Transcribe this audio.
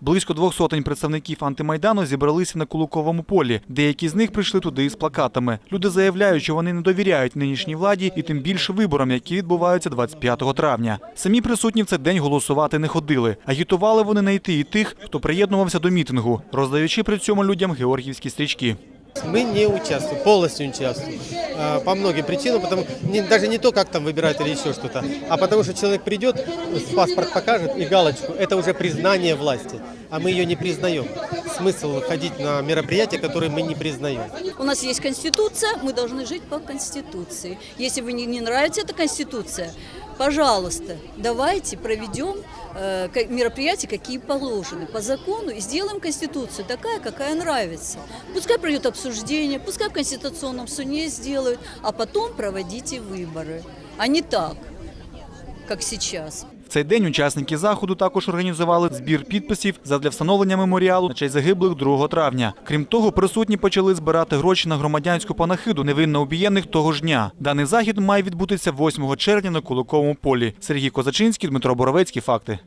Близько двох сотень представників антимайдану зібралися на Кулуковому полі. Деякі з них прийшли туди із плакатами. Люди заявляють, що вони не довіряють нинішній владі і тим більше виборам, які відбуваються 25 травня. Самі присутні в цей день голосувати не ходили. Агітували вони знайти і тих, хто приєднувався до мітингу, роздаючи при цьому людям георгіївські стрічки. Мы не участвуем, полностью не участвуем. А, По многим причинам, потому даже не то, как там выбирать или еще что-то, а потому что человек придет, паспорт покажет и галочку. Это уже признание власти, а мы ее не признаем. Смысл ходить на мероприятия, которые мы не признаем. У нас есть Конституция, мы должны жить по Конституции. Если вы не, не нравится эта Конституция, пожалуйста, давайте проведем э, ка- мероприятия, какие положены по закону, и сделаем Конституцию такая, какая нравится. Пускай пройдет обсуждение, пускай в Конституционном суде сделают, а потом проводите выборы, а не так, как сейчас. В цей день учасники заходу також організували збір підписів задля встановлення меморіалу на честь загиблих 2 травня. Крім того, присутні почали збирати гроші на громадянську панахиду невинно убієнних того ж дня. Даний захід має відбутися 8 червня на Куликовому полі. Сергій Козачинський, Дмитро Боровецький. Факти.